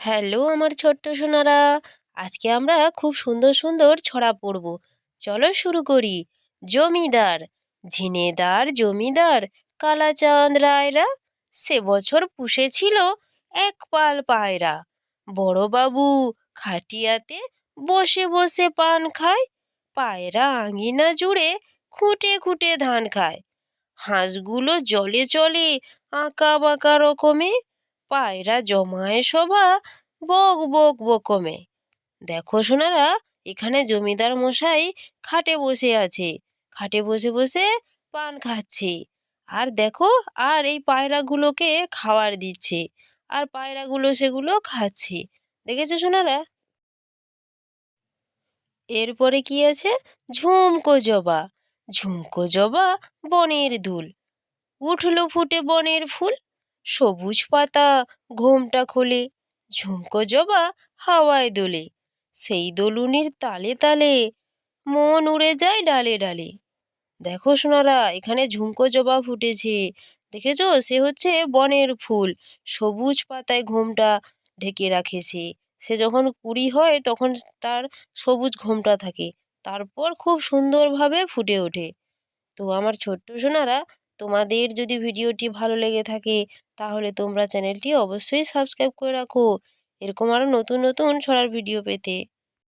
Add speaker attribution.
Speaker 1: Hello আমার ছোট্ট সোনারা। আজকে আমরা খুব সুন্দর সুন্দর ছড়া পড়ব। চলো শুরু করি। জমিদার, ঝিনেদার, জমিদার, কালাচাঁদ রায়রা, সে বছর পুষেছিল এক পাল পায়রা। বড়বাবু খাটিয়াতে বসে বসে পান খায়, পায়রা আঙিনা জুড়ে খুঁটে খুঁটে ধান খায়। হাঁসগুলো জলে চলে আঁকা বাঁকা রকমে পায়রা জমায় সভা বক বক বকমে দেখো সোনারা, এখানে জমিদার মশাই খাটে বসে আছে। খাটে বসে বসে পান খাচ্ছে। আর দেখো, আর এই পায়রাগুলোকে খাবার দিচ্ছে। আর পায়রাগুলো সেগুলো খাচ্ছে। দেখেছ সোনারা? এরপরে কি আছে? ঝুমকো জবা। ঝুমকো জবা বনের দুল। উঠল, ফুটে বনের ফুল। সবুজ পাতা ঘোমটা খোলে, ঝুমকো জবা হাওয়ায় দোলে, সেই দোলুনির তালে তালে মন উড়ে যায় ডালে ডালে। দেখো সোনারা, এখানে ঝুমকো জবা ফুটেছে। দেখেছ? সে হচ্ছে বনের ফুল। সবুজ পাতায় ঘোমটা ঢেকে রাখে সে সে যখন কুড়ি হয়, তখন তার সবুজ ঘোমটা থাকে। তারপর খুব সুন্দরভাবে ফুটে ওঠে। তো আমার ছোট্ট সোনারা, তোমাদের যদি ভিডিওটি ভালো লেগে থাকে তাহলে তোমরা চ্যানেলটি অবশ্যই সাবস্ক্রাইব করে রাখো। এরকম আরও নতুন নতুন ছড়ার ভিডিও পেতে।